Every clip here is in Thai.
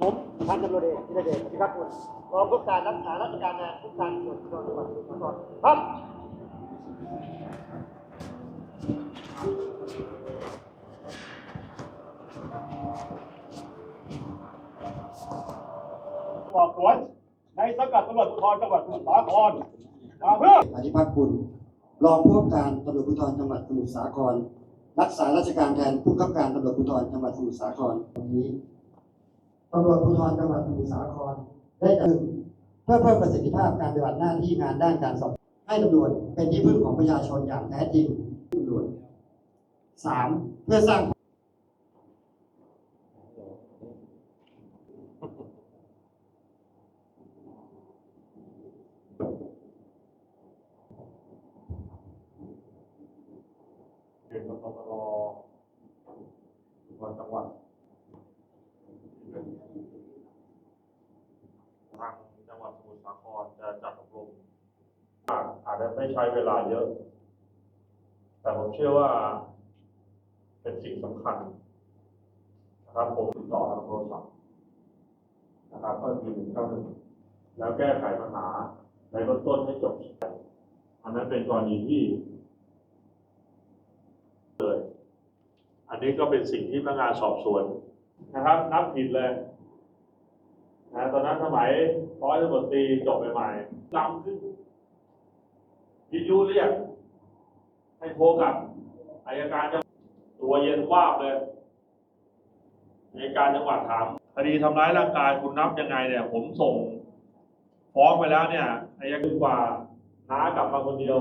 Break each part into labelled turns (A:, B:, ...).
A: ผมพันตำรวจเอกธีรเดชพิทักษ์กุลรองผู้การรักษาราชการงานผู้การตำรวจภูธรจังหวัดสมุทรสาครครับ
B: สอบสวนในสังกัดตำรวจภูธรจังหวัดสมุทรสาครมาเพื่อ
C: อธิพัฒน์กุล รองผู้กำกับการตำรวจภูธรจังหวัดสมุทรสาคร รักษาราชการแทนผู้กำกับการตำรวจภูธรจังหวัดสมุทรสาครวันนี้ตำรวจภูธรจังหวัดสมุทรสาครได้จัดเพื่อเพิ่มประสิทธิภาพการปฏิบัติหน้าที่งานด้านการสอบให้ตำรวจเป็นที่พึ่งของประชาชนอย่างแท้จริงตำรวจสามเพื่อสร้าง
B: เกี่ยวกับตรภูธรจังหวัดทางจังหวัดสมุทรสาครจะจัดอบรมอาจอาจจะไม่ใช้เวลาเยอะ แต่ผมเชื่อว่าเป็นสิ่งสำคัญนะครับผมติดต่อทางโทรศัพท์นะครับก็คือหนึ่งเก้าหนึ่งแล้วแก้ไขปัญหาในเบื้องต้นให้จบอันนั้นเป็นกรณีที่ เลย อั นี้ก็เป็นสิ่งที่พนักงานสอบสวนนะครับ นับผิดเลยนะตอนนั้นสมัยร้อยตำรวจตรีจบใหม่ๆลำขึ้นวิทยุเรียก ให้โทรกับอายการจะตัวเย็นว่าบเลยอายการจังหวัดถามคดีทำร้ายร่างกายคุณนับยังไงเนี่ย ผมส่ง ฟ้องไปแล้วเนี่ยอายการกว่าน้ากลับมาคนเดียว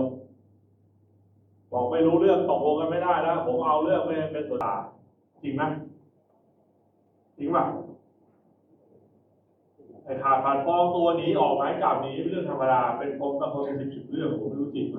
B: บอกไม่รู้เรื่องตกลงกันไม่ได้แล้วผมเอาเรื่องไม่เป็นตัวต่างจริงไหมจริงป่ะไอ้ขาดผ่านฟ้องตัวนี้ออกหมายจับนี้เป็นเรื่องธรรมดาเป็นผมกับคนเป็นสิบสิบเรื่องผมไม่รู้จริงไหม